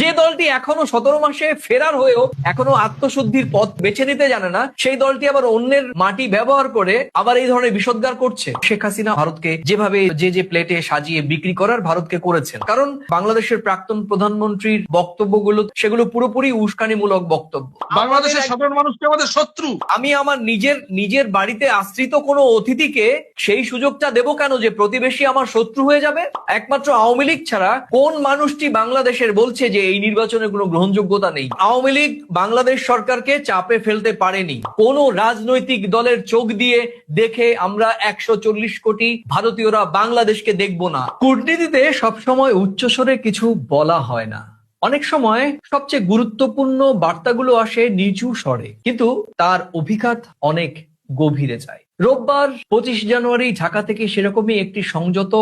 যে দলটি এখনও সতেরো মাসে ফেরার হয়েও এখনও আত্মশুদ্ধির পথ বেছে নিতে জানে না সেই দলটি আবার অন্যের মাটি ব্যবহার করে আবার এই ধরনের বিষোদ্গার করছে। শেখ হাসিনা ভারতকে যেভাবে যে যে প্লেটে সাজিয়ে বিক্রি করার ভারতকে করেছেন। কারণ বাংলাদেশের প্রাক্তন প্রধানমন্ত্রীর বক্তব্যগুলো সেগুলো পুরোপুরি উস্কানিমূলক বক্তব্য। বাংলাদেশের সাধারণ মানুষকে আমাদের শত্রু? আমি আমার নিজের নিজের বাড়িতে আশ্রিত কোনো অতিথিকে সেই সুযোগটা দেব কেন যে প্রতিবেশী আমার শত্রু হয়ে যাবে? একমাত্র আওয়ামী লীগ ছাড়া কোন মানুষটি বাংলাদেশের বলছে যে এই নির্বাচনের কোনো গ্রহণযোগ্যতা নেই। আওয়ামী লীগ বাংলাদেশ সরকারকে চাপে ফেলতে পারেনি। কোন রাজনৈতিক দলের চোখ দিয়ে দেখে আমরা একশো চল্লিশ কোটি ভারতীয়রা বাংলাদেশকে দেখব না। কূটনীতিতে সবসময় উচ্চস্বরে কিছু বলা হয় না। অনেক সময় সবচেয়ে গুরুত্বপূর্ণ বার্তাগুলো আসে নিচু স্বরে, কিন্তু তার অভিঘাত অনেক গভীরে যায়। রোববার পঁচিশ জানুয়ারি ঢাকা থেকে সেরকমই একটি সংযত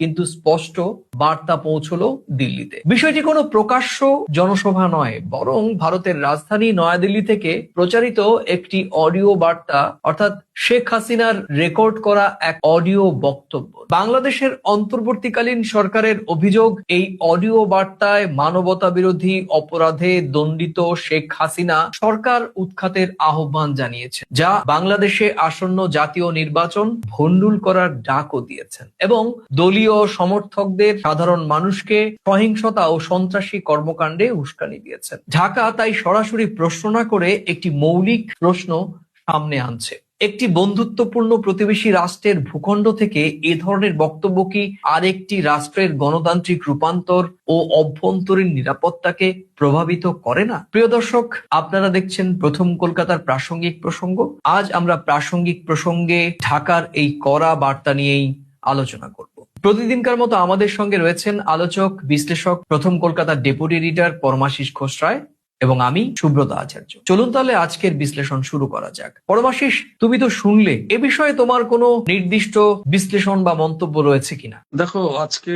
কিন্তু স্পষ্ট বার্তা পৌঁছলো দিল্লিতে। বিষয়টি কোনো প্রকাশ্য জনসভা নয়, বরং ভারতের রাজধানী নয়াদিল্লি থেকে প্রচারিত একটি অডিও বার্তা, অর্থাৎ শেখ হাসিনার রেকর্ড করা এক অডিও বক্তব্য। বাংলাদেশের অন্তর্বর্তীকালীন সরকারের অভিযোগ, এই অডিও বার্তায় মানবতা বিরোধী অপরাধে দণ্ডিত শেখ হাসিনা সরকার উৎখাতের আহ্বান জানিয়েছে, যা বাংলাদেশে আসন্ন জাতীয় নির্বাচন ভণ্ডুল করার ডাকও দিয়েছেন। এবং দলীয় সমর্থকদের সাধারণ মানুষকে সহিংসতা ও সন্ত্রাসী কর্মকাণ্ডে উস্কানি দিয়েছেন। ঢাকা তাই সরাসরি প্রশ্ন না করে একটি মৌলিক প্রশ্ন সামনে আনছে। একটি বন্ধুত্বপূর্ণ প্রতিবেশী রাষ্ট্রের ভূখণ্ড থেকে এ ধরনের বক্তব্য কি আরেকটি রাষ্ট্রের গণতান্ত্রিক রূপান্তর ও অভ্যন্তরীণ নিরাপত্তাকে প্রভাবিত করে না? প্রিয় দর্শক, আপনারা দেখছেন প্রথম কলকাতার প্রাসঙ্গিক প্রসঙ্গ। আজ আমরা প্রাসঙ্গিক প্রসঙ্গে ঢাকার এই কড়া বার্তা নিয়েই আলোচনা করব। প্রতিদিনকার মতো আমাদের সঙ্গে রয়েছেন আলোচক বিশ্লেষক প্রথম কলকাতার ডেপুটি রিডার পরমাশিস ঘোষরায় এবং আমি সুব্রত আচার্য। চলুন তাহলে আজকের বিশ্লেষণ শুরু করা যাক। পরমাশিস তুমি তো শুনলে, এ বিষয়ে তোমার কোনো নির্দিষ্ট বিশ্লেষণ বা মন্তব্য রয়েছে কিনা? দেখো, আজকে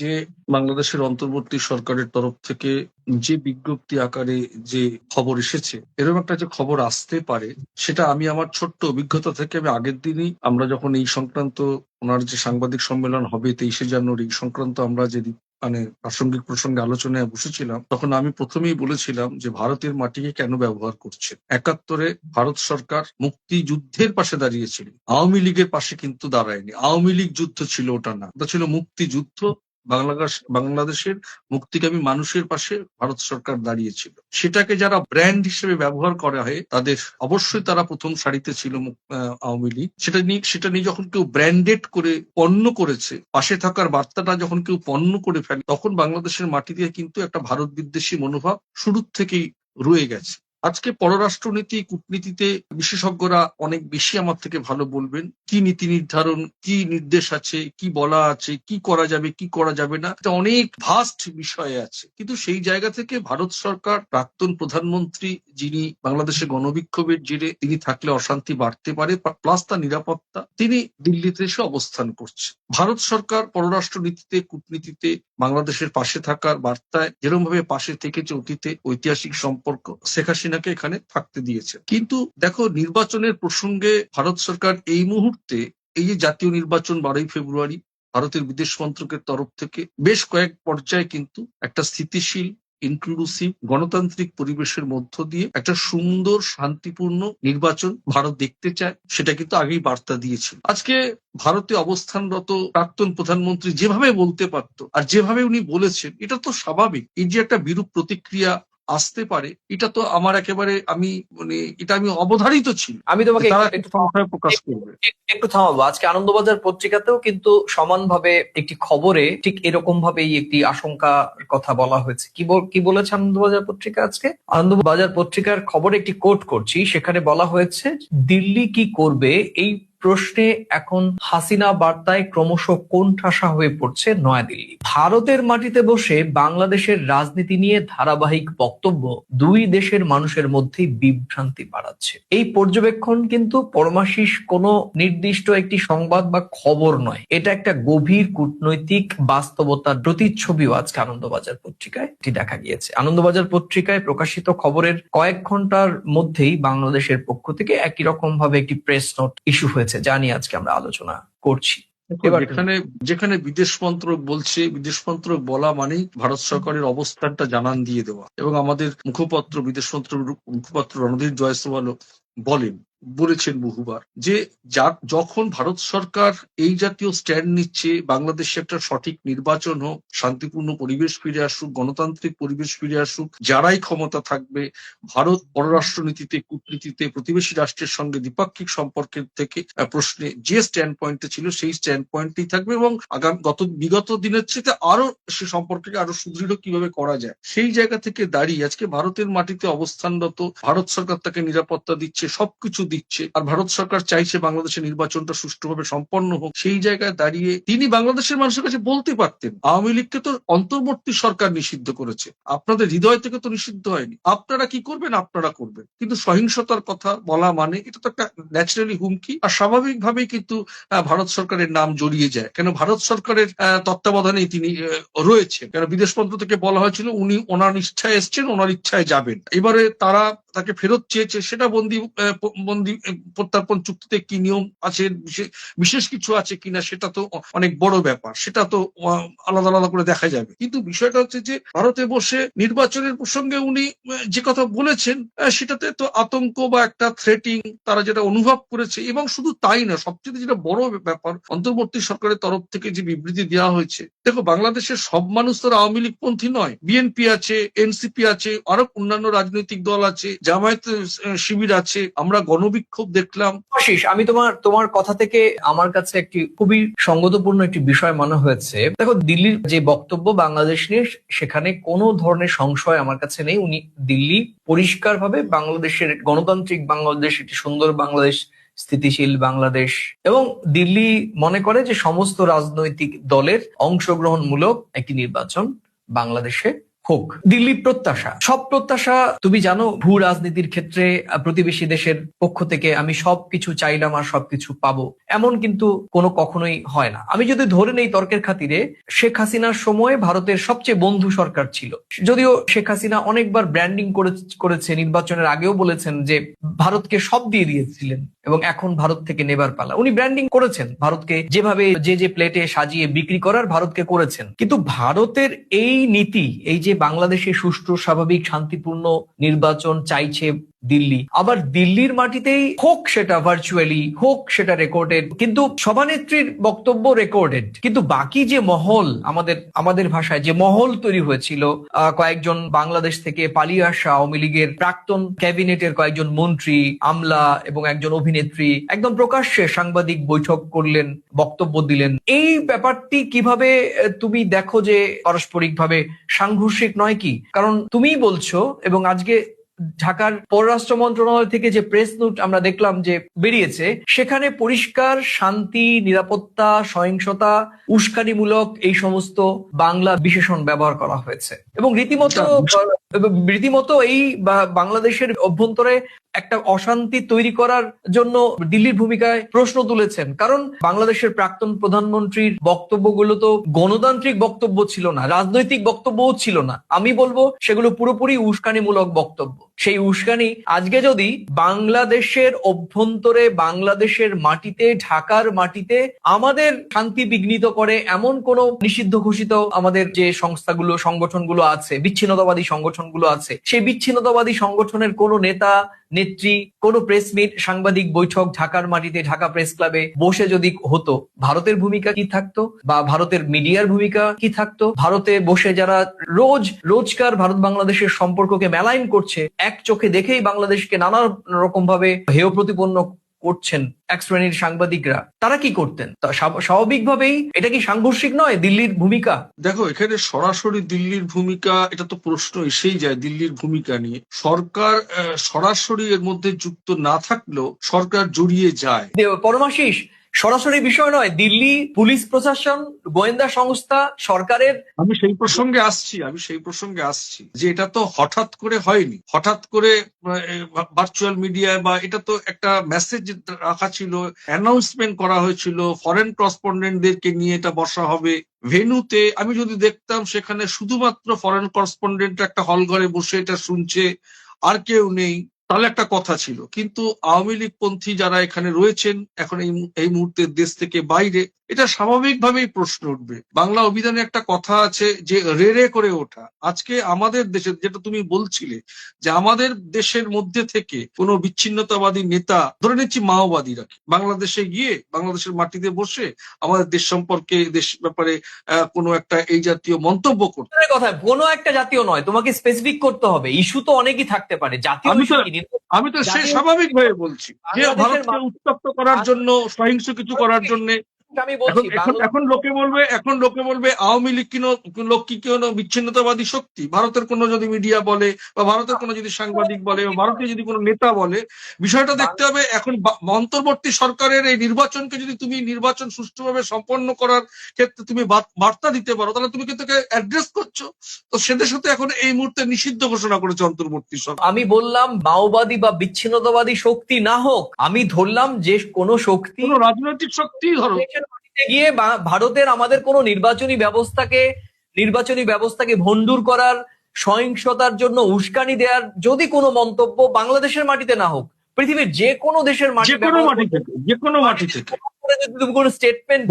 যে বাংলাদেশের অন্তর্বর্তী সরকারের তরফ থেকে যে বিজ্ঞপ্তি আকারে যে খবর এসেছে, এরকম একটা যে খবর আসতে পারে, সেটা আমি আমার ছোট্ট অভিজ্ঞতা থেকে আমি আগের দিনই আমরা যখন এই সংক্রান্ত, ওনার যে সাংবাদিক সম্মেলন হবে তেইশে জানুয়ারি সংক্রান্ত আমরা যে মানে প্রাসঙ্গিক প্রসঙ্গে আলোচনায় বসেছিলাম, তখন আমি প্রথমেই বলেছিলাম যে ভারতের মাটিকে কেন ব্যবহার করছে। একাত্তরে ভারত সরকার মুক্তিযুদ্ধের পাশে দাঁড়িয়েছিল। আওয়ামী লীগের পাশে কিন্তু দাঁড়ায়নি। আওয়ামী লীগ যুদ্ধ ছিল ওটা না, ওটা ছিল মুক্তিযুদ্ধ বাংলাদেশের মুক্তিকামী মানুষের পাশে ভারত সরকার দাঁড়িয়েছিল। সেটাকে যারা ব্র্যান্ড হিসেবে ব্যবহার করা হয়, তাদের অবশ্যই তারা প্রথম সারিতে ছিল আওয়ামী লীগ। সেটা নিয়ে সেটা নিয়ে যখন কেউ ব্র্যান্ডেড করে পণ্য করেছে, পাশে থাকার বার্তাটা যখন কেউ পণ্য করে ফেলে, তখন বাংলাদেশের মাটি দিয়ে কিন্তু একটা ভারত বিদ্বেষী মনোভাব শুরুর থেকেই রয়ে গেছে। আজকে পররাষ্ট্রনীতি, কূটনীতিতে বিশেষজ্ঞরা অনেক বেশি আমার থেকে ভালো বলবেন। কি নীতি নির্ধারণ, কি নির্দেশ আছে, কি বলা আছে, কি করা যাবে, কি করা যাবে না, এটা অনেক ভাস্ট বিষয় আছে। কিন্তু সেই জায়গা থেকে ভারত সরকার, প্রাক্তন প্রধানমন্ত্রী যিনি বাংলাদেশের গণবিক্ষোভের জেরে তিনি থাকলে অশান্তি বাড়তে পারে প্লাস তার নিরাপত্তা, তিনি দিল্লিতে এসে অবস্থান করছে। ভারত সরকার পররাষ্ট্র নীতিতে কূটনীতিতে বাংলাদেশের পাশে থাকার বার্তায় যেরকম ভাবে পাশে থেকেছে অতীতে ঐতিহাসিক সম্পর্ক, শেখ হাসিনাকে এখানে থাকতে দিয়েছে। কিন্তু দেখো, নির্বাচনের প্রসঙ্গে ভারত সরকার এই মুহূর্তে এই যে জাতীয় নির্বাচন বারোই ফেব্রুয়ারি, ভারতের বিদেশ মন্ত্রকের তরফ থেকে বেশ কয়েক পর্যায়ে কিন্তু একটা স্থিতিশীল ইনক্লুসিভ গণতান্ত্রিক পরিবেশের মধ্য দিয়ে একটা সুন্দর, শান্তিপূর্ণ নির্বাচন ভারত দেখতে চায়, সেটা কিন্তু আগেই বার্তা দিয়েছিল। আজকে ভারতে অবস্থানরত প্রাক্তন প্রধানমন্ত্রী যেভাবে বলতে পারত আর যেভাবে উনি বলেছেন, এটা তো স্বাভাবিক। এই যে একটা বিরূপ প্রতিক্রিয়া আসতে পারে এটা তো আমার একেবারে আমি মানে এটা আমি অবধারিত ছিল। আমি তোমাকে একটু- প্রকাশ করবে। একটু থামাবো। আজকে আনন্দবাজার পত্রিকাতেও কিন্তু সমানভাবে একটি খবরে ঠিক এরকম ভাবেই একটি আশঙ্কার কথা বলা হয়েছে। কি বল- কি বলেছে আনন্দবাজার পত্রিকা আজকে? আনন্দবাজার পত্রিকার খবরে একটি কোট করছি সেখানে বলা হয়েছে দিল্লি কি করবে? এই প্রশ্নে এখন হাসিনা বার্তায় ক্রমশ কোণঠাসা হয়ে পড়ছে নয়াদিল্লি। ভারতের মাটিতে বসে বাংলাদেশের রাজনীতি নিয়ে ধারাবাহিক বক্তব্য দুই দেশের মানুষের মধ্যে বিভ্রান্তি বাড়াচ্ছে। এই পর্যবেক্ষণ কিন্তু পরমাশিস কোনো নির্দিষ্ট একটি সংবাদ বা খবর নয়। এটা একটা গভীর কূটনৈতিক বাস্তবতার প্রতিচ্ছবিও আজকে আনন্দবাজার পত্রিকায় এটি দেখা গিয়েছে। আনন্দবাজার পত্রিকায় প্রকাশিত খবরের কয়েক ঘণ্টার মধ্যেই বাংলাদেশের পক্ষ থেকে একই রকম ভাবে একটি প্রেস নোট ইস্যু হয়েছে যা নিয়ে আজকে আমরা আলোচনা করছি। এবার যেখানে যেখানে বিদেশ মন্ত্রক বলছে বিদেশ মন্ত্রক বলা মানেই ভারত সরকারের অবস্থানটা জানান দিয়ে দেওয়া। এবং আমাদের মুখপাত্র বিদেশ মন্ত্রক মুখপাত্র রণধীর জয়সওয়াল বলেন বলেছেন বহুবার যে যা, যখন ভারত সরকার এই জাতীয় স্ট্যান্ড নিচ্ছে, বাংলাদেশে একটা সঠিক নির্বাচন হোক, শান্তিপূর্ণ পরিবেশ ফিরে আসুক, গণতান্ত্রিক পরিবেশ ফিরে আসুক, যারাই ক্ষমতা থাকবে, ভারত পররাষ্ট্রনীতিতে, কূটনীতিতে, প্রতিবেশী রাষ্ট্রের সঙ্গে দ্বিপাক্ষিক সম্পর্কের থেকে প্রশ্নে যে স্ট্যান্ড পয়েন্টে ছিল, সেই স্ট্যান্ড পয়েন্টই থাকবে এবং আগামী, গত, বিগত দিনের চেয়ে আরও সে সম্পর্ককে আরও সুদৃঢ় কীভাবে করা যায়। সেই জায়গা থেকে দাঁড়িয়ে আজকে ভারতের মাটিতে অবস্থানরত, ভারত সরকার তাকে নিরাপত্তা দিচ্ছে, সবকিছু আর ভারত সরকার চাইছে বাংলাদেশের নির্বাচনটা সুষ্ঠুভাবে সম্পন্ন হোক। সেই জায়গায় দাঁড়িয়ে তিনি বাংলাদেশের মানুষের কাছে বলতে পারতেন আওয়ামী লীগকে তো অন্তর্বর্তী সরকার নিষিদ্ধ করেছে। আপনাদের হৃদয় থেকে তো নিষিদ্ধ হয়নি। আপনারা কি করবেন? আপনারা করবেন। কিন্তু সহিংসতার কথা বলা মানে এটা তো একটা ন্যাচারালি হুমকি। আর স্বাভাবিকভাবেই কিন্তু ভারত সরকারের নাম জড়িয়ে যায়। কেন ভারত সরকারের আহ, তত্ত্বাবধানেই তিনি আহ, রয়েছেন। কেন বিদেশ মন্ত্র থেকে বলা হয়েছিল উনি ওনার ইচ্ছায় এসছেন ওনার ইচ্ছায় যাবেন। এবারে তারা তাকে ফেরত চেয়েছে, সেটা বন্দি বন্দি প্রত্যর্পণ চুক্তিতে কি নিয়ম আছে বিশেষ কিছু আছে কিনা সেটা তো অনেক বড় ব্যাপার, সেটা তো আলাদা আলাদা করে দেখা যাবে। কিন্তু বিষয়টা হচ্ছে যে, ভারতে বসে নির্বাচনের প্রসঙ্গে উনি যে কথা বলেছেন সেটাতে তো আতঙ্ক বা একটা থ্রেটিং তারা যেটা অনুভব করেছে, এবং শুধু তাই না, সবচেয়ে যেটা বড় ব্যাপার, অন্তর্বর্তী সরকারের তরফ থেকে যে বিবৃতি দেওয়া হয়েছে, দেখো বাংলাদেশের সব মানুষ তো আর আওয়ামী লীগ পন্থী নয়, বিএনপি আছে, এনসিপি আছে, আরও অন্যান্য রাজনৈতিক দল আছে জামায়াত শিবির আছে, আমরা গণবিক্ষোভ দেখলাম। আশিস, আমি তোমার তোমার কথা থেকে আমার কাছে একটি খুবই সঙ্গতপূর্ণ একটি বিষয় মনে হয়েছে। দেখো, দিল্লির যে বক্তব্য বাংলাদেশ নিয়ে, সেখানে কোনো ধরনের সংশয় আমার কাছে নেই। উনি দিল্লি পরিষ্কারভাবে বাংলাদেশের গণতান্ত্রিক বাংলাদেশ, একটি সুন্দর বাংলাদেশ, স্থিতিশীল বাংলাদেশ, এবং দিল্লি মনে করে যে সমস্ত রাজনৈতিক দলের অংশগ্রহণমূলক একটি নির্বাচন বাংলাদেশে হোক, দিল্লি প্রত্যাশা। সব প্রত্যাশা, তুমি জানো, ভূ রাজনীতির ক্ষেত্রে প্রতিবেশী দেশের পক্ষ থেকে আমি সবকিছু চাইলাম আর সবকিছু পাবো। এমন কিন্তু কোনো কখনোই হয় না। আমি যদি ধরে নেই তর্কের খাতিরে, শেখ হাসিনার সময় ভারতের সবচেয়ে বন্ধু সরকার ছিল। যদিও শেখ হাসিনা অনেকবার ব্র্যান্ডিং করেছে, নির্বাচনের আগেও বলেছেন যে, ভারতকে সব দিয়ে দিয়েছিলেন এবং এখন ভারত থেকে নেবার পালা। উনি ব্র্যান্ডিং করেছেন, ভারতকে যেভাবে যে যে প্লেটে সাজিয়ে বিক্রি করার ভারতকে করেছেন। কিন্তু ভারতের এই নীতি, এই যে বাংলাদেশে সুষ্ঠু স্বাভাবিক শান্তিপূর্ণ নির্বাচন চাইছে দিল্লি। আবার দিল্লির মাটিতেই হোক সেটা ভার্চুয়ালি হোক সেটা রেকর্ডেড কিন্তু সভানেত্রীর বক্তব্য রেকর্ডেড কিন্তু বাকি যে মহল আমাদের আমাদের ভাষায় যে মহল তৈরি হয়েছিল কয়েকজন বাংলাদেশ থেকে পালিয়ে আসা আওয়ামী লীগের প্রাক্তন ক্যাবিনেটের কয়েকজন মন্ত্রী, আমলা এবং একজন অভিনেত্রী একদম প্রকাশ্যে সাংবাদিক বৈঠক করলেন, বক্তব্য দিলেন। এই ব্যাপারটি কীভাবে তুমি দেখো যে পারস্পরিকভাবে সাংঘর্ষিক নয় কি? কারণ তুমিই বলছো এবং আজকে ঢাকার পররাষ্ট্র মন্ত্রণালয় থেকে যে প্রেস নোট আমরা দেখলাম যে বেরিয়েছে সেখানে পরিষ্কার শান্তি নিরাপত্তা সহিংসতা উস্কানিমূলক এই সমস্ত বাংলা বিশেষণ ব্যবহার করা হয়েছে। এবং রীতিমতো রীতিমতো এই বাংলাদেশের অভ্যন্তরে একটা অশান্তি তৈরি করার জন্য দিল্লির ভূমিকায় প্রশ্ন তুলেছেন। কারণ বাংলাদেশের প্রাক্তন প্রধানমন্ত্রীর বক্তব্যগুলো তো গণতান্ত্রিক বক্তব্য ছিল না রাজনৈতিক বক্তব্যও ছিল না। আমি বলব সেগুলো পুরোপুরি উস্কানিমূলক বক্তব্য। সেই উস্কানি। আজকে যদি বাংলাদেশের অভ্যন্তরে, বাংলাদেশের মাটিতে, ঢাকার মাটিতে আমাদের শান্তি বিঘ্নিত করে এমন কোন নিষিদ্ধ ঘোষিত আমাদের যে সংস্থাগুলো, সংগঠনগুলো আছে, বিচ্ছিন্নতাবাদী সংগঠনগুলো আছে, সেই বিচ্ছিন্নতাবাদী সংগঠনের কোন নেতা, নেত্রী, কোন প্রেস মিট, সাংবাদিক বৈঠক ঢাকার মাটিতে, ঢাকা প্রেস ক্লাবে বসে যদি হতো, ভারতের ভূমিকা কি থাকতো? বা ভারতের মিডিয়ার ভূমিকা কি থাকতো? ভারতে বসে যারা রোজ, রোজকার ভারত বাংলাদেশের সম্পর্ককে মেলাইন করছে এক চোখে দেখেই বাংলাদেশকে নানা রকম ভাবে হেয় প্রতিপন্ন করছেন এক শ্রেণির সাংবাদিকরা। তারা কি করতেন? স্বাভাবিকভাবেই এটা কি সাংঘর্ষিক নয় দিল্লির ভূমিকা? দেখো এখানে সরাসরি দিল্লির ভূমিকা এটা তো প্রশ্ন এসেই যায় দিল্লির ভূমিকা নিয়ে। সরকার সরাসরি এর মধ্যে যুক্ত না থাকলেও সরকার জড়িয়ে যায়। পরমাশিস সরাসরি বিষয় নয়, দিল্লি পুলিশ প্রশাসন, গোয়েন্দা সংস্থা, সরকারের আমি সেই প্রসঙ্গে আসছি, আমি সেই প্রসঙ্গে আসছি যে এটা তো হঠাৎ করে হয়নি। হঠাৎ করে ভার্চুয়াল মিডিয়ায় বা এটা তো একটা মেসেজ রাখা ছিল অ্যানাউন্সমেন্ট করা হয়েছিল ফরেন করসপন্ডেন্টদেরকে নিয়ে এটা বসা হবে। ভেনুতে আমি যদি দেখতাম সেখানে শুধুমাত্র ফরেন করসপন্ডেন্ট একটা হল ঘরে বসে এটা শুনছে, আর কেউ নেই। তাহলে একটা কথা ছিল, কিন্তু আওয়ামী লীগ পন্থী যারা এখানে রয়েছেন, এখন এই মুহূর্তে দেশ থেকে বাইরে এটা স্বাভাবিকভাবেই প্রশ্ন উঠবে। বাংলা অভিধানে একটা কথা আছে যে রেড়ে করে ওঠা। আজকে আমাদের দেশে যেটা তুমি বলছিলে যে আমাদের দেশের মধ্যে থেকে কোনো বিচ্ছিন্নতাবাদী নেতা ধরে নিচ্ছি মাওবাদীরা বাংলাদেশে গিয়ে বাংলাদেশের মাটিতে বসে আমাদের দেশ সম্পর্কে দেশ ব্যাপারে কোনো একটা এই জাতীয় মন্তব্য করতে। কথা কোনো একটা জাতীয় নয় তোমাকে স্পেসিফিক করতে হবে। ইস্যু তো অনেকই থাকতে পারে জাতীয় আমি তো- সে স্বাভাবিক ভাবে বলছি যে ভারতকে উত্তপ্ত করার জন্য সহিংস কিছু করার জন্য আমি বলছি এখন লোকে বলবে এখন লোকে বলবে আওয়ামী লীগ কিনো লোক কি কোনো বিচ্ছিন্নতাবাদী শক্তি? ভারতের কোনো যদি মিডিয়া বলে বা ভারতের কোনো যদি সাংবাদিক বলে বা ভারতের যদি কোনো নেতা বলে বিষয়টা দেখতে হবে এখন অন্তর্বর্তী সরকারের এই নির্বাচনকে যদি তুমি নির্বাচন সুষ্ঠুভাবে সম্পন্ন করার ক্ষেত্রে তুমি বার্তা দিতে পারো তাহলে তুমি কিন্তু অ্যাড্রেস করছ। তো সেদের সাথে এখন এই মুহূর্তে নিষিদ্ধ ঘোষণা করেছে অন্তর্বর্তী সরকার। আমি বললাম মাওবাদী বা বিচ্ছিন্নতাবাদী শক্তি না হোক আমি ধরলাম যে কোনো শক্তি রাজনৈতিক শক্তি ধরো। গিয়ে ভারতের আমাদের কোনো নির্বাচনী ব্যবস্থাকে নির্বাচনী ব্যবস্থাকে ভণ্ডুর করার সহিংসতার জন্য উস্কানি দেওয়ার যদি কোনো মন্তব্য বাংলাদেশের মাটিতে না হোক পৃথিবীর যে কোনো দেশের মাটি যে কোনো মাটি থেকে যে কোনো মাটি থেকে। কোনো স্টেটমেন্ট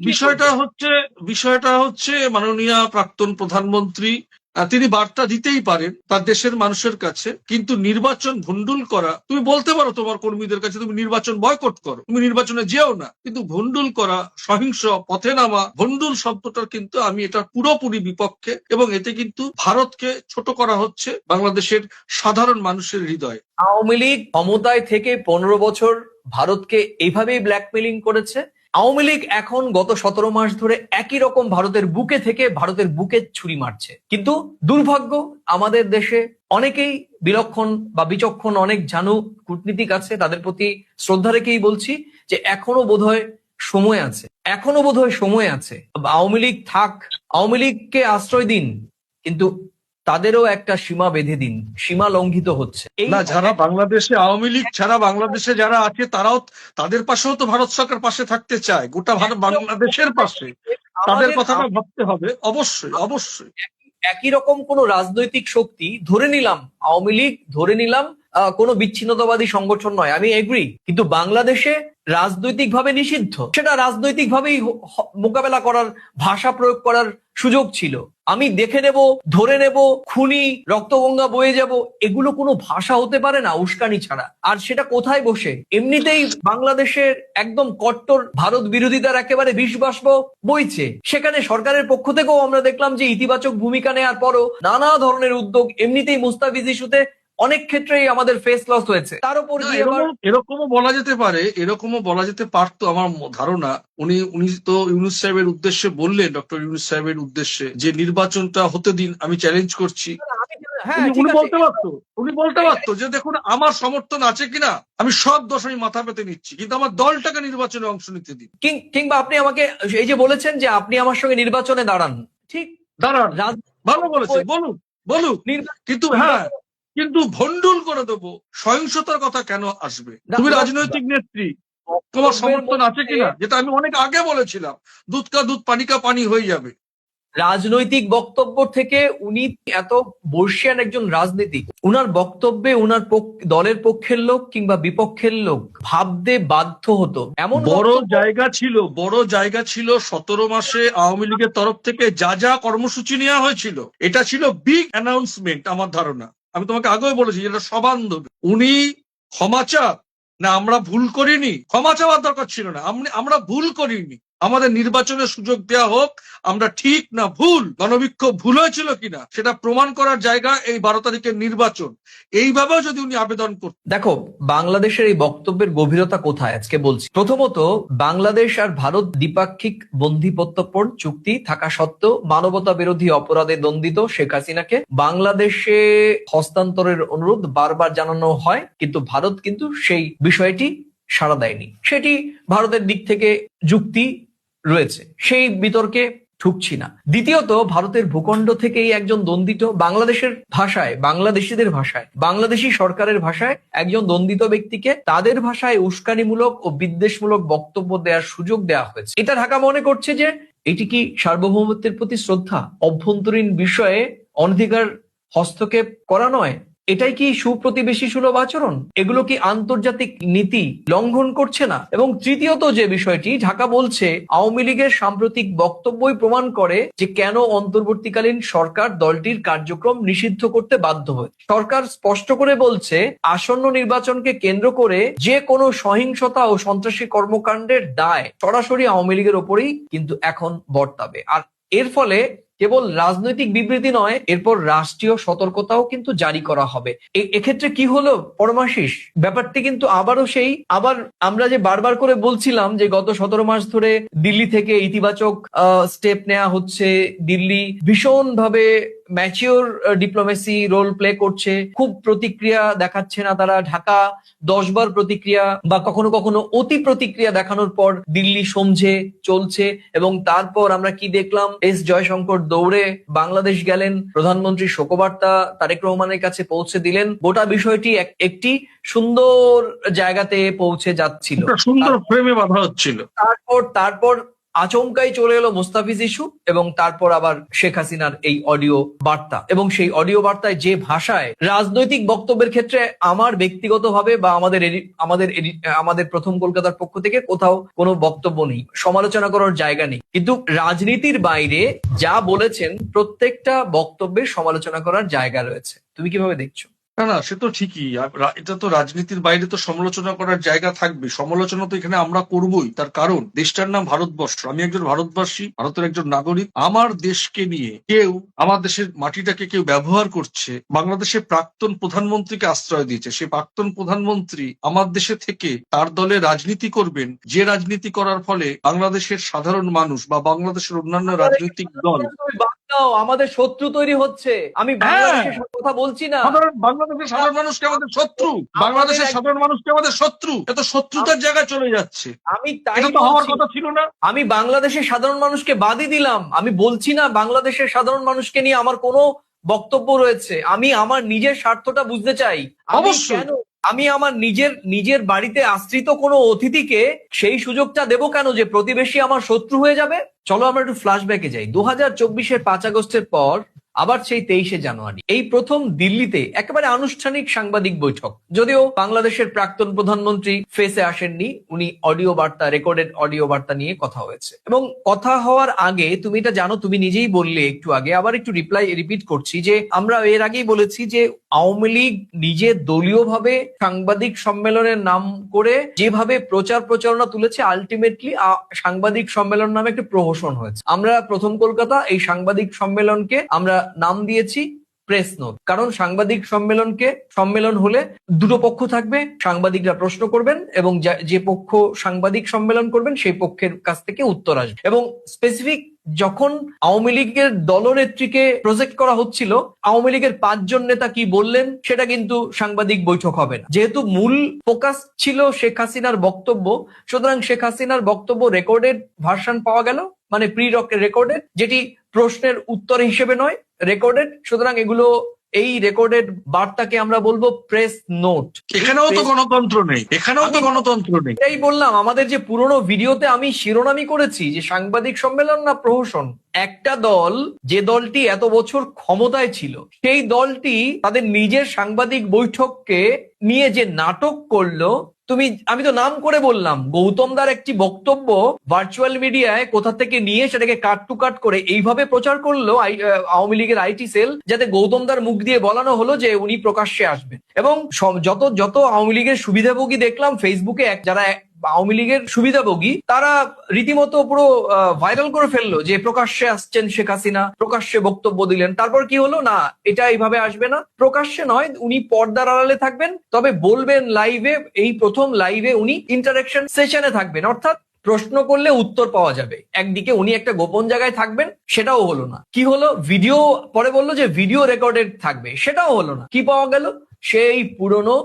বিষয়টা হচ্ছে বিষয়টা হচ্ছে মাননীয় প্রাক্তন প্রধানমন্ত্রী তিনি বার্তা দিতেই পারেন তার দেশের মানুষের কাছে, কিন্তু নির্বাচন ভণ্ডুল করা, তুমি বলতে পারো তোমার কর্মীদের কাছে, তুমি নির্বাচন বয়কট করো, তুমি নির্বাচনে যেও না, কিন্তু ভণ্ডুল করা, সহিংস পথে নামা, ভণ্ডুল শব্দটার কিন্তু আমি এটা পুরোপুরি বিপক্ষে, এবং এতে কিন্তু ভারতকে ছোট করা হচ্ছে বাংলাদেশের সাধারণ মানুষের হৃদয়ে। আওয়ামী লীগ ক্ষমতায় থেকে পনেরো বছর ভারতকে এইভাবেই ব্ল্যাকমেলিং করেছে আওয়ামী লীগ এখন গত সতেরো মাস ধরে একই রকম ভারতের বুকে থেকে ভারতের বুকে ছুরি মারছে। কিন্তু দুর্ভাগ্য, আমাদের দেশে অনেকেই বিলক্ষণ বা বিচক্ষণ অনেক জানু কূটনীতিক আছে, তাদের প্রতি শ্রদ্ধা রেখেই বলছি যে এখনও বোধহয় সময় আছে। এখনও বোধহয় সময় আছে। আওয়ামী লীগ থাক, আওয়ামী লীগকে আশ্রয় দিন, কিন্তু তাদেরও একটা সীমা বেঁধে দিন সীমা লঙ্ঘিত হচ্ছে। না যারা বাংলাদেশে আওয়ামী লীগ ছাড়া বাংলাদেশে যারা আছে তারাও তাদের পাশেও তো ভারত সরকার পাশে থাকতে চায়। গোটা ভারত বাংলাদেশের পাশে। তাদের কথাটা ভাবতে হবে। অবশ্যই অবশ্যই। একই রকম কোন রাজনৈতিক শক্তি ধরে নিলাম আওয়ামী লীগ ধরে নিলাম আহ, কোনো বিচ্ছিন্নতাবাদী সংগঠন নয়। আমি এগ্রি কিন্তু বাংলাদেশে রাজনৈতিকভাবে নিষিদ্ধ। সেটা রাজনৈতিকভাবেই মোকাবেলা করার ভাষা প্রয়োগ করার সুযোগ ছিল। আমি দেখে নেব, ধরে নেব, খুনি, রক্তগঙ্গা বয়ে যাব, এগুলো কোনো ভাষা হতে পারে না উস্কানি ছাড়া। আর সেটা কোথায় বসে? এমনিতেই বাংলাদেশের একদম কট্টর ভারত বিরোধিতার একেবারে বিষ বাষ্প বইছে। সেখানে সরকারের পক্ষ থেকেও আমরা দেখলাম যে ইতিবাচক ভূমিকা নেওয়ার পরও নানা ধরনের উদ্যোগ এমনিতেই মুস্তাফিজ ইস্যুতে অনেক ক্ষেত্রেই আমাদের ফেস লস হয়েছে। তার উপর এরকমও বলা যেতে পারে এরকমও বলা যেতে পারতো আমার ধারণা। উনি উনি তো ইউনুস সাহেবের উদ্দেশ্যে বললেন ডক্টর ইউনুস সাহেবের উদ্দেশ্যে যে নির্বাচনটা হতে দিন আমি চ্যালেঞ্জ করছি। হ্যাঁ উনি-। বলতে পারতো উনি বলতে পারতো যে দেখুন আমার সমর্থন আছে কিনা আমি সব দোষ আমি মাথা পেতে নিচ্ছি কিন্তু আমার দলটাকে নির্বাচনে অংশ নিতে দিন। কিংবা আপনি আমাকে এই যে বলেছেন যে আপনি আমার সঙ্গে নির্বাচনে দাঁড়ান ঠিক? দাঁড়ান। ভালো বলেছে বলুন বলুন। কিন্তু হ্যাঁ কিন্তু ভন্ডুল করে দেবো। সহিংসতার কথা কেন আসবে? তুমি রাজনৈতিক নেত্রী তোমার সমর্থন আছে কিনা? যেটা আমি অনেক আগে বলেছিলাম দুধ কা দুধ পানি কা পানি হয়ে যাবে। রাজনৈতিক বক্তব্য থেকে উনি এত বর্ষিয়ান একজন রাজনীতিক। উনার বক্তব্যে উনার দলের পক্ষের লোক কিংবা বিপক্ষের লোক ভাবতে বাধ্য হতো। এমন বড় জায়গা ছিল বড় জায়গা ছিল সতেরো মাসে আওয়ামী লীগের তরফ থেকে যা যা কর্মসূচি নেওয়া হয়েছিল এটা ছিল বিগ অ্যানাউন্সমেন্ট আমার ধারণা। আমি তোমাকে আগেও বলেছি যেটা সবান্ধব। উনি ক্ষমা চা না, আমরা ভুল করিনি। ক্ষমা চাওয়ার দরকার ছিল না। আমরা ভুল করিনি। আমাদের নির্বাচনের সুযোগ দেওয়া হোক, আমরা ঠিক না ভুল, গণবিক্ষোভ ভুল হয়েছিল কিনা, সেটা প্রমাণ করার জায়গা এই বারো তারিখের নির্বাচন। এইভাবেও যদি উনি আবেদন করতেন দেখো, বাংলাদেশের এই বক্তব্যের গভীরতা কোথায় আজকে বলছি। প্রথমত, বাংলাদেশ আর ভারত দ্বিপাক্ষিক বন্ধিপত্যপর চুক্তি থাকা সত্ত্বেও মানবতা বিরোধী অপরাধে দণ্ডিত শেখ হাসিনাকে বাংলাদেশে হস্তান্তরের অনুরোধ বারবার জানানো হয়, কিন্তু ভারত কিন্তু সেই বিষয়টি সাড়া দেয়নি। সেটি ভারতের দিক থেকে যুক্তি রয়েছে। সেই বিতর্কে ঢুকছি না। দ্বিতীয়ত, ভারতের ভূখণ্ড থেকেই একজন দন্ডিত বাংলাদেশের ভাষায়, বাংলাদেশিদের ভাষায়, বাংলাদেশি সরকারের ভাষায় একজন দন্ডিত ব্যক্তিকে তাদের ভাষায় উস্কানিমূলক ও বিদ্বেষমূলক বক্তব্য দেওয়ার সুযোগ দেওয়া হয়েছে। এটা ঢাকা মনে করছে যে এটি কি সার্বভৌমত্বের প্রতি শ্রদ্ধা, অভ্যন্তরীণ বিষয়ে অনধিকার হস্তক্ষেপ করা নয়? এটাই কি সুপ্রতিবেশী সুলভ আচরণ? এগুলো কি আন্তর্জাতিক নীতি লঙ্ঘন করছে না? এবং তৃতীয়ত যে বিষয়টি, ঢাকা বলছে, আওয়ামী লীগের সাম্প্রতিক বক্তব্যই প্রমাণ করে যে কেন অন্তর্বর্তীকালীন সরকার দলটির কার্যক্রম নিষিদ্ধ করতে বাধ্য হয়। সরকার স্পষ্ট করে বলছে, আসন্ন নির্বাচনকে কেন্দ্র করে যে কোনো সহিংসতা ও সন্ত্রাসী কর্মকাণ্ডের দায় সরাসরি আওয়ামী লীগের ওপরেই কিন্তু এখন বর্তাবে। আর এর ফলে কেবল রাজনৈতিক বিবৃতি নয়, এরপর রাষ্ট্রীয় সতর্কতাও কিন্তু জারি করা হবে। এক্ষেত্রে কি হলো পরমাশিস? ব্যাপারটি কিন্তু আবারও সেই। আবার আমরা যে বারবার করে বলছিলাম যে গত সতেরো মাস ধরে দিল্লি থেকে ইতিবাচক স্টেপ নেওয়া হচ্ছে। দিল্লি ভীষণ ভাবে ম্যাচিওর ডিপ্লোমেসি রোল প্লে করছে। খুব প্রতিক্রিয়া দেখাচ্ছে না তারা। ঢাকা দশবার প্রতিক্রিয়া বা কখনো কখনো অতি প্রতিক্রিয়া দেখানোর পর দিল্লি সমঝে চলছে এবং তারপর আমরা কি দেখলাম? এস জয়শঙ্কর দৌড়ে বাংলাদেশ গেলেন। প্রধানমন্ত্রী শোকবার্তা তারেক রহমানের কাছে পৌঁছে দিলেন। গোটা বিষয়টি এক- একটি সুন্দর জায়গাতে পৌঁছে যাচ্ছিল। সুন্দর ফ্রেমে বাঁধা হচ্ছিল। তারপর তারপর আচমকাই চলে এলো মুস্তাফিজ ইস্যু এবং তারপর আবার শেখ হাসিনার এই অডিও বার্তা। এবং সেই অডিও বার্তায় যে ভাষায় রাজনৈতিক বক্তব্যের ক্ষেত্রে আমার ব্যক্তিগতভাবে বা আমাদের আমাদের আমাদের প্রথম কলকাতার পক্ষ থেকে কোথাও কোনো বক্তব্য নেই, সমালোচনা করার জায়গা নেই। কিন্তু রাজনীতির বাইরে যা বলেছেন প্রত্যেকটা বক্তব্যের সমালোচনা করার জায়গা রয়েছে। তুমি কীভাবে দেখছ? না না, সে তো ঠিকই। এটা তো রাজনীতির বাইরে তো সমালোচনা করার জায়গা থাকবে। সমালোচনা তো এখানে আমরা করবই। তার কারণ, দেশটার নাম ভারতবর্ষ। আমি একজন ভারতবাসী, ভারতের একজন নাগরিক। আমার দেশকে নিয়ে কেউ, আমার দেশের মাটিটাকে কেউ ব্যবহার করছে বাংলাদেশের প্রাক্তন প্রধানমন্ত্রীকে আশ্রয় দিয়েছে। সে প্রাক্তন প্রধানমন্ত্রী আমার দেশে থেকে তার দলে রাজনীতি করবেন। যে রাজনীতি করার ফলে বাংলাদেশের সাধারণ মানুষ বা বাংলাদেশের অন্যান্য রাজনৈতিক দল আমাদের শত্রু তৈরি হচ্ছে। আমি বাংলাদেশের কথা বলছি না। বাংলাদেশের সাধারণ মানুষকে আমাদের শত্রু। বাংলাদেশের সাধারণ মানুষকে আমাদের শত্রু। এত শত্রুতার জায়গায় চলে যাচ্ছে। আমি তাই তো হওয়ার কথা ছিল না। আমি বাংলাদেশের সাধারণ মানুষকে বাদই দিলাম। আমি বলছি না বাংলাদেশের সাধারণ মানুষকে নিয়ে আমার কোনো বক্তব্য রয়েছে। আমি আমার নিজের স্বার্থটা বুঝতে চাই। অবশ্যই। আমি আমার নিজের নিজের বাড়িতে আশ্রিত কোনো অতিথিকে সেই সুযোগটা দেব কেন যে প্রতিবেশী আমার শত্রু হয়ে যাবে? চলো আমরা একটু ফ্ল্যাশব্যাকে যাই। দু হাজার চব্বিশের পাঁচ আগস্টের পর আবার সেই তেইশে জানুয়ারি। এই প্রথম দিল্লিতে একেবারে আনুষ্ঠানিক সাংবাদিক বৈঠক। যদিও বাংলাদেশের প্রাক্তন প্রধানমন্ত্রী ফেসে আসেননি, উনি অডিও বার্তা, রেকর্ডেড অডিও বার্তা নিয়ে কথা হয়েছে। এবং কথা হওয়ার আগে, তুমি এটা জানো, তুমি নিজেই বললে একটু আগে, আবার একটু রিপ্লাই রিপিট করছি যে, আমরা এর আগেই বলেছি যে, আওয়ামী লীগ নিজে দলীয়ভাবে সাংবাদিক সম্মেলনের নাম করে যেভাবে প্রচার প্রচারণা তুলেছে আলটিমেটলি সাংবাদিক সম্মেলন নামে একটি প্রহসন হয়েছে। আমরা প্রথম কলকাতা, এই সাংবাদিক সম্মেলনকে আমরা নাম দিয়েছি প্রেস নোট কারণ সাংবাদিক সম্মেলনকে, সম্মেলন হলে দুটো পক্ষ থাকবে, সাংবাদিকরা প্রশ্ন করবেন এবং যে পক্ষ সাংবাদিক সম্মেলন করবেন সেই পক্ষের কাছ থেকে উত্তর আসবে। এবং স্পেসিফিক যখন আওয়ামী লীগের দলনেত্রীকে প্রজেক্ট করা হচ্ছিল, আওয়ামী লীগের পাঁচজন নেতা কি বললেন, সেটা কিন্তু সাংবাদিক বৈঠক হবে না। যেহেতু মূল ফোকাস ছিল শেখ হাসিনার বক্তব্য, সুতরাং শেখ হাসিনার বক্তব্য রেকর্ডেড ভার্সন পাওয়া গেল। মানে প্রি রেকর্ডেড যেটি প্রশ্নের উত্তর হিসেবে নয় রেকর্ডেড সুতরাং এগুলো এই রেকর্ডেড বার্তাকে আমরা বলব প্রেস নোট এখানেও তো গণতন্ত্র নেই এখানেও তো গণতন্ত্র নেই। এটাই বললাম আমাদের যে পুরনো ভিডিওতে আমি শিরোনামই করেছি যে সাংবাদিক সম্মেলন না প্রহসন একটা দল যে দলটি এত বছর ক্ষমতায় ছিল সেই দলটি তাদের নিজের সাংবাদিক বৈঠককে নিয়ে যে নাটক করল তুমি, আমি তো নাম করে বললাম, গৌতম দার একটি বক্তব্য ভার্চুয়াল মিডিয়ায় কোথা থেকে নিয়ে সেটাকে কাট টু কাট করে এইভাবে প্রচার করল আওয়ামী লীগের আইটি সেল, যাতে গৌতম দার মুখ দিয়ে বলানো হলো যে উনি প্রকাশ্যে আসবেন। এবং যত যত আওয়ামী লীগের সুবিধাভোগী দেখলাম ফেসবুকে এক- যারা আওয়ামী লীগের সুবিধাভোগী, তারা রীতিমতো পুরো ভাইরাল করে ফেলল যে প্রকাশ্যে আসছেন শেখ হাসিনা, প্রকাশ্যে বক্তব্য দিলেন। তারপর কি হলো? না, এটা এইভাবে আসবে না। প্রকাশ্যে নয়, উনি পর্দার আড়ালে থাকবেন, তবে বলবেন লাইভে এই প্রথম লাইভে উনি ইন্টারাকশন সেশনে থাকবেন। অর্থাৎ প্রশ্ন করলে উত্তর পাওয়া যাবে। একদিকে উনি একটা গোপন জায়গায় থাকবেন, সেটাও হলো না। কি হলো? ভিডিও পরে বলল যে ভিডিও রেকর্ডেড থাকবে, সেটাও হলো না। কি পাওয়া গেল? সেই পুরনো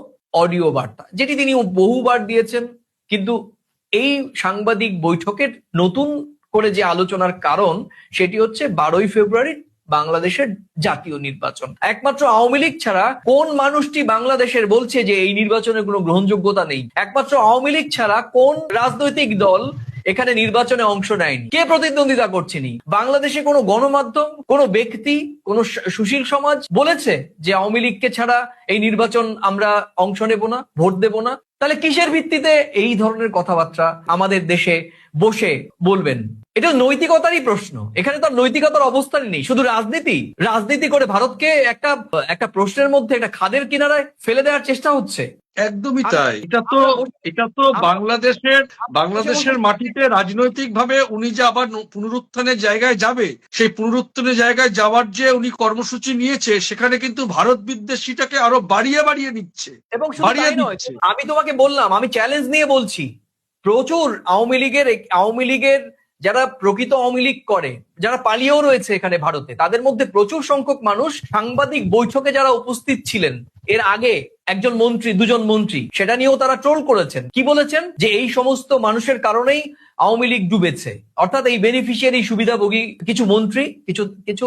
অডিও বার্তা, যেটি তিনি বহুবার দিয়েছেন। কিন্তু এই সাংবাদিক বৈঠকের নতুন করে যে আলোচনার কারণ, সেটি হচ্ছে বারোই ফেব্রুয়ারি বাংলাদেশের জাতীয় নির্বাচন। একমাত্র আওয়ামী লীগ ছাড়া কোন মানুষটি বাংলাদেশের বলছে যে এই নির্বাচনের কোনো গ্রহণযোগ্যতা নেই? একমাত্র আওয়ামী লীগ ছাড়া কোন রাজনৈতিক দল এখানে নির্বাচনে অংশ নেয়নি? কে প্রতিদ্বন্দ্বিতা করছেনি? বাংলাদেশে কোনো গণমাধ্যম, কোনো ব্যক্তি, কোনো সুশীল সমাজ বলেছে যে আওয়ামী লীগকে ছাড়া এই নির্বাচন আমরা অংশ নেব না, ভোট দেব না? তাহলে কিসের ভিত্তিতে এই ধরনের কথাবার্তা আমাদের দেশে বসে বলবেন? এটা নৈতিকতারই প্রশ্ন। এখানে তো নৈতিকতার অবস্থান নেই। শুধু রাজনীতি। রাজনীতি করে ভারতকে একটা একটা প্রশ্নের মধ্যে, একটা খাদের কিনারায় ফেলে দেওয়ার চেষ্টা হচ্ছে। একদমই তাই। এটা তো এটা তো বাংলাদেশের বাংলাদেশের মাটিতে রাজনৈতিক ভাবে উনি যে আবার পুনরুত্থানের জায়গায় যাবে সেই পুনরুত্থানের জায়গায় যাওয়ার যে উনি কর্মসূচি নিয়েছে সেখানে কিন্তু ভারত বিদ্বেষীটাকে আরও বাড়িয়ে বাড়িয়ে নিচ্ছে। এবং বাড়িয়ে দিচ্ছে। আমি তোমাকে বললাম আমি চ্যালেঞ্জ নিয়ে বলছি। প্রচুর আওয়ামী লীগের আওয়ামী লীগের যারা প্রকৃত আওয়ামী লীগ করে যারা পালিয়েও রয়েছে এখানে ভারতে তাদের মধ্যে প্রচুর সংখ্যক মানুষ সাংবাদিক বৈঠকে যারা উপস্থিত ছিলেন এর আগে একজন মন্ত্রী, দুজন মন্ত্রী, সেটা নিয়েও তারা ট্রোল করেছেন। কি বলেছেন? যে এই সমস্ত মানুষের কারণেই আওয়ামী লীগ ডুবেছে। অর্থাৎ এই বেনিফিশিয়ারি সুবিধাভোগী কিছু মন্ত্রী, কিছু কিছু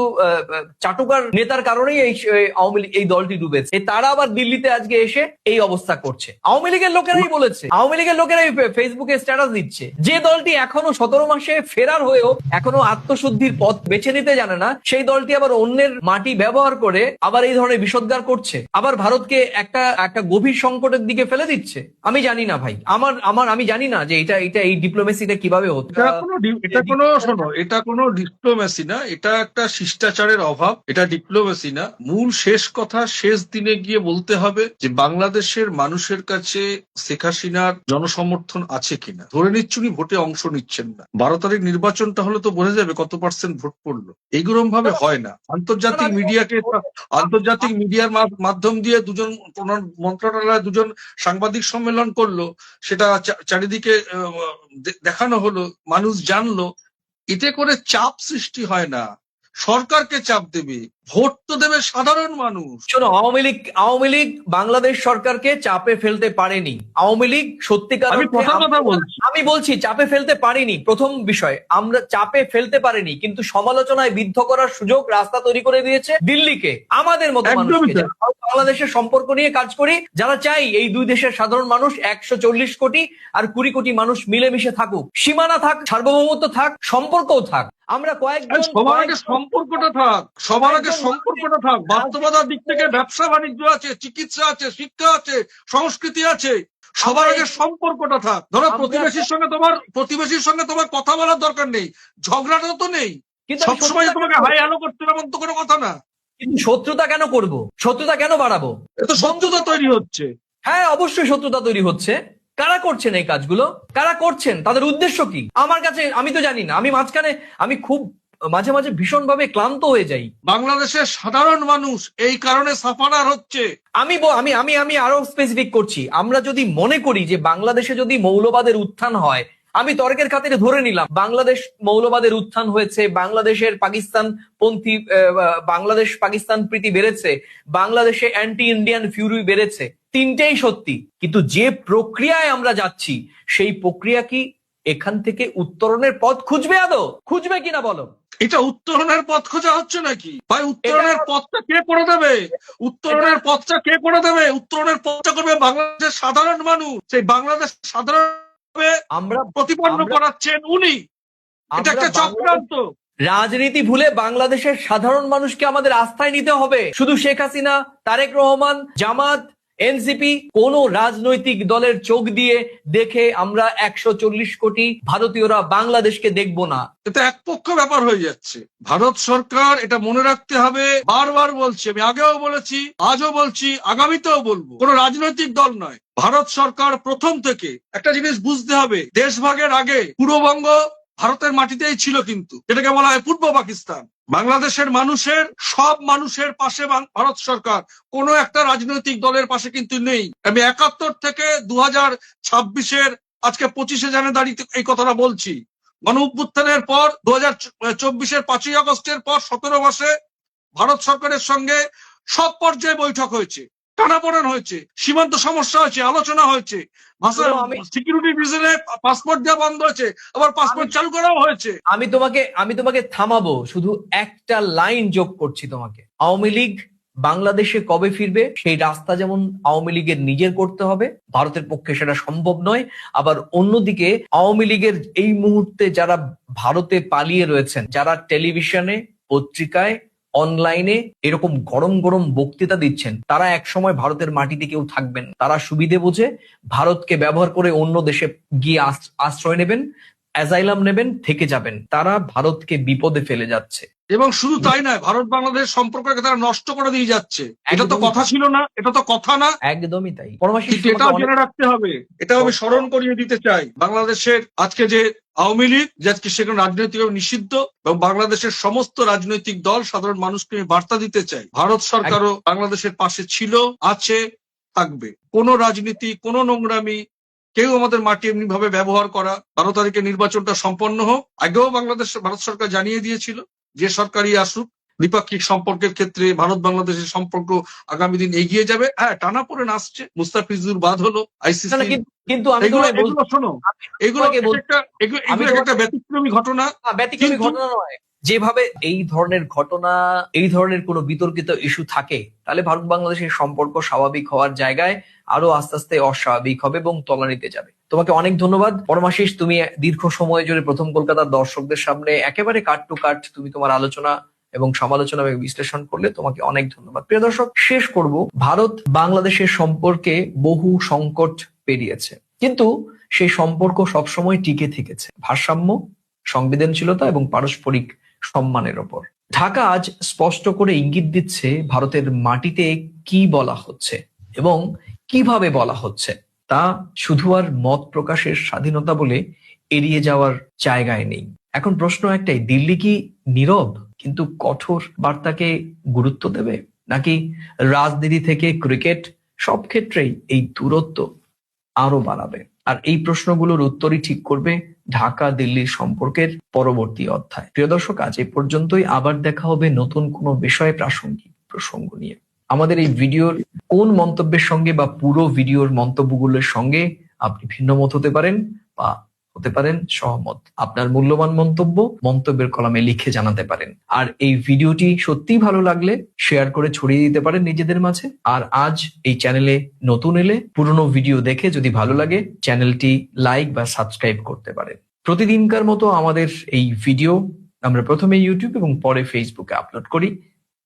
চাটুকার নেতার কারণেই এই আওয়ামী লীগ, এই দলটি ডুবেছে। তারা আবার দিল্লিতে আজকে এসে এই অবস্থা করছে। আওয়ামী লীগের লোকেরাই বলেছে, আওয়ামী লীগের লোকেরাই ফেসবুকে স্ট্যাটাস দিচ্ছে। যে দলটি এখনও সতেরো মাসে ফেরার হয়েও এখনও আত্মশুদ্ধির পথ বেছে নিতে জানে না, সেই দলটি আবার অন্যের মাটি ব্যবহার করে আবার এই ধরনের বিষোদ্গার করছে। আবার ভারতকে একটা একটা গভীর সংকটের দিকে ফেলে দিচ্ছে। আমি জানি না ভাই। আমার আমার, আমি জানি না যে এটা এটা এই ডিপ্লোমেসিটা কীভাবে হতো এটা কোনো এটা কোনো শোনো এটা কোনো ডিপ্লোমেসি না এটা একটা শিষ্টাচারের অভাব এটা ডিপ্লোমেসি না। মূল শেষ কথা শেষ দিনে গিয়ে বলতে হবে যে বাংলাদেশের মানুষের কাছে শেখ হাসিনার জনসমর্থন আছে কিনা। ধরে নিচ্ছ উনি ভোটে অংশ নিচ্ছেন না। বারো তারিখ নির্বাচনটা হলে তো বোঝা যাবে কত পার্সেন্ট ভোট পড়ল। এইরকম ভাবে হয় না। আন্তর্জাতিক মিডিয়াকে আন্তর্জাতিক মিডিয়ার মাধ্যম দিয়ে দুজন মন্ত্রণালয় দুজন সাংবাদিক সম্মেলন করল সেটা চারিদিকে দেখানো হলো মানুষ জানলো এতে করে চাপ সৃষ্টি হয় না। সরকারকে চাপ দেবে ভোট তো দেবে সাধারণ মানুষ। শোনো আওয়ামী লীগ আওয়ামী লীগ বাংলাদেশ সরকারকে চাপে ফেলতে পারেনি। আওয়ামী লীগ সত্যিকার আমি কথা বলছি। আমি বলছি চাপে ফেলতে পারিনি প্রথম বিষয়। আমরা চাপে ফেলতে পারিনি কিন্তু সমালোচনায় বিদ্ধ করার সুযোগ রাস্তা তৈরি করে দিয়েছে দিল্লিকে। আমাদের মতো মানুষকে বাংলাদেশের সম্পর্ক নিয়ে কাজ করি যারা চাই এই দুই দেশের সাধারণ মানুষ একশো চল্লিশ কোটি আর কুড়ি কোটি মানুষ মিলেমিশে থাকুক। সীমানা থাক সার্বভৌমত্ব থাক সম্পর্কও থাক। আমরা কয়েকজন সবার আগে সম্পর্কটা থাক সবার আগে সম্পর্কটা থাক। বাস্তবতার দিক থেকে ব্যবসা বাণিজ্য আছে চিকিৎসা আছে শিক্ষা আছে সংস্কৃতি আছে। সবার আগে সম্পর্কটা থাক। ধরো প্রতিবেশীর সঙ্গে তোমার প্রতিবেশীর সঙ্গে তোমার কথা বলার দরকার নেই। ঝগড়াটা তো নেই। কিন্তু সবসময় তোমাকে হাই হ্যালো করতে হবে এমন তো কোনো কথা না। কিন্তু শত্রুতা কেন করব? শত্রুতা কেন বাড়াবো? তো শত্রুতা তৈরি হচ্ছে। হ্যাঁ অবশ্যই শত্রুতা তৈরি হচ্ছে। কারা করছেন এই কাজগুলো? কারা করছেন? তাদের উদ্দেশ্য কি? আমার কাছে আমি তো জানি না। আমি মাঝখানে আমি খুব মাঝে মাঝে ভীষণভাবে ক্লান্ত হয়ে যাই। বাংলাদেশের সাধারণ মানুষ এই কারণে সাফারার হচ্ছে। আমি আমি আমি আমি আরও স্পেসিফিক করছি। আমরা যদি মনে করি যে বাংলাদেশে যদি মৌলবাদের উত্থান হয় আমি তর্কের খাতিরে ধরে নিলাম বাংলাদেশ মৌলবাদের উত্থান হয়েছে বাংলাদেশের পাকিস্তান পন্থী বাংলাদেশ পাকিস্তান প্রীতি বেড়েছে বাংলাদেশে অ্যান্টি ইন্ডিয়ান ফিউরি বেড়েছে তিনটেই সত্যি। কিন্তু যে প্রক্রিয়ায় আমরা যাচ্ছি সেই প্রক্রিয়া কি এখান থেকে উত্তরণের পথ খুঁজবে আদৌ? খুঁজবে কিনা বলো? এটা উত্তরণের পথ খোঁজা হচ্ছে নাকি? ভাই উত্তরণের পথটা কে করে দেবে? উত্তরণের পথটা কে করে দেবে? উত্তরণের পথটা করবে বাংলাদেশের সাধারণ মানুষ। সেই বাংলাদেশ সাধারণ আমরা প্রতিপন্ন করাচ্ছেন উনি। এটা একটা চক্রান্ত। রাজনীতি ভুলে বাংলাদেশের সাধারণ মানুষকে আমাদের আস্থায় নিতে হবে। শুধু শেখ হাসিনা তারেক রহমান জামাত এনসিপি কোন রাজনৈতিক দলের চোখ দিয়ে দেখে আমরা একশো চল্লিশ কোটি ভারতীয়রা বাংলাদেশকে দেখব না। এটা একপক্ষ ব্যাপার হয়ে যাচ্ছে। ভারত সরকার এটা মনে রাখতে হবে, বারবার বলছি, আমি আগেও বলেছি, আজও বলছি, আগামীতেও বলব, কোন রাজনৈতিক দল নয়। ভারত সরকার প্রথম থেকে একটা জিনিস বুঝতে হবে দেশভাগের আগে পূর্ববঙ্গ ভারতের মাটিতেই ছিল কিন্তু। এটাকে বলা হয় পূর্ব পাকিস্তান। বাংলাদেশের মানুষের, সব মানুষের পাশে ভারত সরকার। কোন একটা রাজনৈতিক দলের পাশে কিন্তু নেই। আমি একাত্তর থেকে দু হাজার ছাব্বিশের, আজকে পঁচিশে জানুয়ারি এই কথাটা বলছি। গণ অভ্যুত্থানের পর দু হাজার চব্বিশের পাঁচই আগস্টের পর সতেরো মাসে ভারত সরকারের সঙ্গে সব পর্যায়ে বৈঠক হয়েছে। টানাপোড়েন হয়েছে সীমান্ত সমস্যা হয়েছে আলোচনা হয়েছে। সিকিউরিটি রিজনে পাসপোর্ট দেওয়া বন্ধ হয়েছে আবার পাসপোর্ট চালু করাও হয়েছে। আমি তোমাকে আমি তোমাকে থামাবো শুধু একটা লাইন যোগ করছি তোমাকে। আওয়ামী লীগ বাংলাদেশে কবে ফিরবে সেই রাস্তা যেমন আওয়ামী লীগের নিজের করতে হবে ভারতের পক্ষে সেটা সম্ভব নয়। আবার অন্যদিকে আওয়ামী লীগের এই মুহূর্তে যারা ভারতে পালিয়ে রয়েছেন যারা টেলিভিশনে পত্রিকায় অনলাইনে এরকম গরম গরম বক্তৃতা দিচ্ছেন, তারা একসময় ভারতের মাটিতে কেউ থাকবেন তারা সুবিধে বুঝে ভারতকে ব্যবহার করে অন্য দেশে গিয়ে আশ্রয় নেবেন। অ্যাজাইলাম নেবেন থেকে যাবেন। তারা ভারতকে বিপদে ফেলে যাচ্ছে। এবং শুধু তাই নয় ভারত বাংলাদেশ সম্পর্ককে তারা নষ্ট করে দিয়ে যাচ্ছে। এটা তো কথা ছিল না এটা তো কথা না। একদমই তাই। এটাও জেনে রাখতে হবে এটা আমি স্মরণ করিয়ে দিতে চাই। বাংলাদেশের আজকে যে আওয়ামী লীগ যে আজকে সেখানে রাজনৈতিকভাবে নিষিদ্ধ এবং বাংলাদেশের সমস্ত রাজনৈতিক দল সাধারণ মানুষকে আমি বার্তা দিতে চাই। ভারত সরকারও বাংলাদেশের পাশে ছিল আছে থাকবে। কোন রাজনীতি কোন নোংরামি কেউ আমাদের মাটি এমনি ভাবে ব্যবহার করা বারো তারিখে নির্বাচনটা সম্পন্ন হোক আগেও বাংলাদেশ ভারত সরকার জানিয়ে দিয়েছিল যে সরকারই আসুক দ্বিপাক্ষিক সম্পর্কের ক্ষেত্রে ভারত বাংলাদেশের সম্পর্ক আগামী দিন এগিয়ে যাবে। হ্যাঁ টানা পড়ে আসছে মুস্তাফিজুর বাদ হলো আইসিসি। কিন্তু- আমি এগুলো শোনো এগুলো একটা ব্যতিক্রমী ঘটনা। ব্যতিক্রমী ঘটনা নয়। যেভাবে এই ধরনের ঘটনা, এই ধরনের কোনো বিতর্কিত ইস্যু থাকে, তাহলে ভারত বাংলাদেশের সম্পর্ক স্বাভাবিক হওয়ার জায়গায় আরও আস্তে আস্তে অস্বাভাবিক হবে এবং তলানিতে যাবে। তোমাকে অনেক ধন্যবাদ। পরমাশিস, তুমি দীর্ঘ সময় জুড়ে প্রথম কলকাতার দর্শকদের সামনে একেবারে কাট টু কাট তুমি তোমার আলোচনা এবং সমালোচনা এবং বিশ্লেষণ করলে তোমাকে অনেক ধন্যবাদ। প্রিয় দর্শক, শেষ করব। ভারত বাংলাদেশের সম্পর্কে বহু সংকট পেরিয়েছে, কিন্তু সেই সম্পর্ক সবসময় টিকে থেকেছে। ভারসাম্য, সংবেদনশীলতা এবং পারস্পরিক সম্মানের ওপর। ঢাকা আজ স্পষ্ট করে ইঙ্গিত দিচ্ছে ভারতের মাটিতে কি বলা হচ্ছে এবং কীভাবে বলা হচ্ছে। তা শুধু আর মত প্রকাশের স্বাধীনতা বলে এড়িয়ে যাওয়ার জায়গায় নেই। এখন প্রশ্ন একটাই, দিল্লি কি নীরব কিন্তু কঠোর বার্তাকে গুরুত্ব দেবে? নাকি রাজনীতি থেকে ক্রিকেট সব ক্ষেত্রেই এই দূরত্ব আরও বাড়াবে? আর এই প্রশ্নগুলোর উত্তরই ঠিক করবে ঢাকা দিল্লির সম্পর্কের পরবর্তী অধ্যায়। প্রিয় দর্শক, আজ এ পর্যন্তই। আবার দেখা হবে নতুন কোনো বিষয়ে প্রাসঙ্গিক প্রসঙ্গ নিয়ে। আমাদের এই ভিডিওর কোন মন্তব্যের সঙ্গে বা পুরো ভিডিওর মন্তব্যগুলোর সঙ্গে আপনি ভিন্ন মত হতে পারেন বা হতে পারেন, সহমত। আপনার মূল্যবান মন্তব্য মন্তব্যের কলামে লিখে জানাতে পারেন। আর এই ভিডিওটি সত্যিই ভালো লাগলে শেয়ার করে ছড়িয়ে দিতে পারেন নিজেদের মাঝে। আর আজ এই চ্যানেলে নতুন এলে পুরনো ভিডিও দেখে যদি ভালো লাগে, চ্যানেলটি লাইক বা সাবস্ক্রাইব করতে পারেন। প্রতিদিনকার মতো আমাদের এই ভিডিও আমরা প্রথমে ইউটিউব এবং পরে ফেসবুকে আপলোড করি।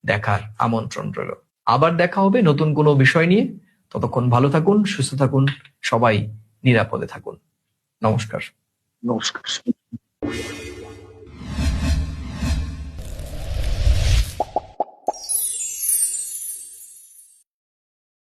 দেখার আমন্ত্রণ রইল। আবার দেখা হবে নতুন কোনো বিষয় নিয়ে। ততক্ষণ ভালো থাকুন, সুস্থ থাকুন, সবাই নিরাপদে থাকুন। নমস্কার। Ну,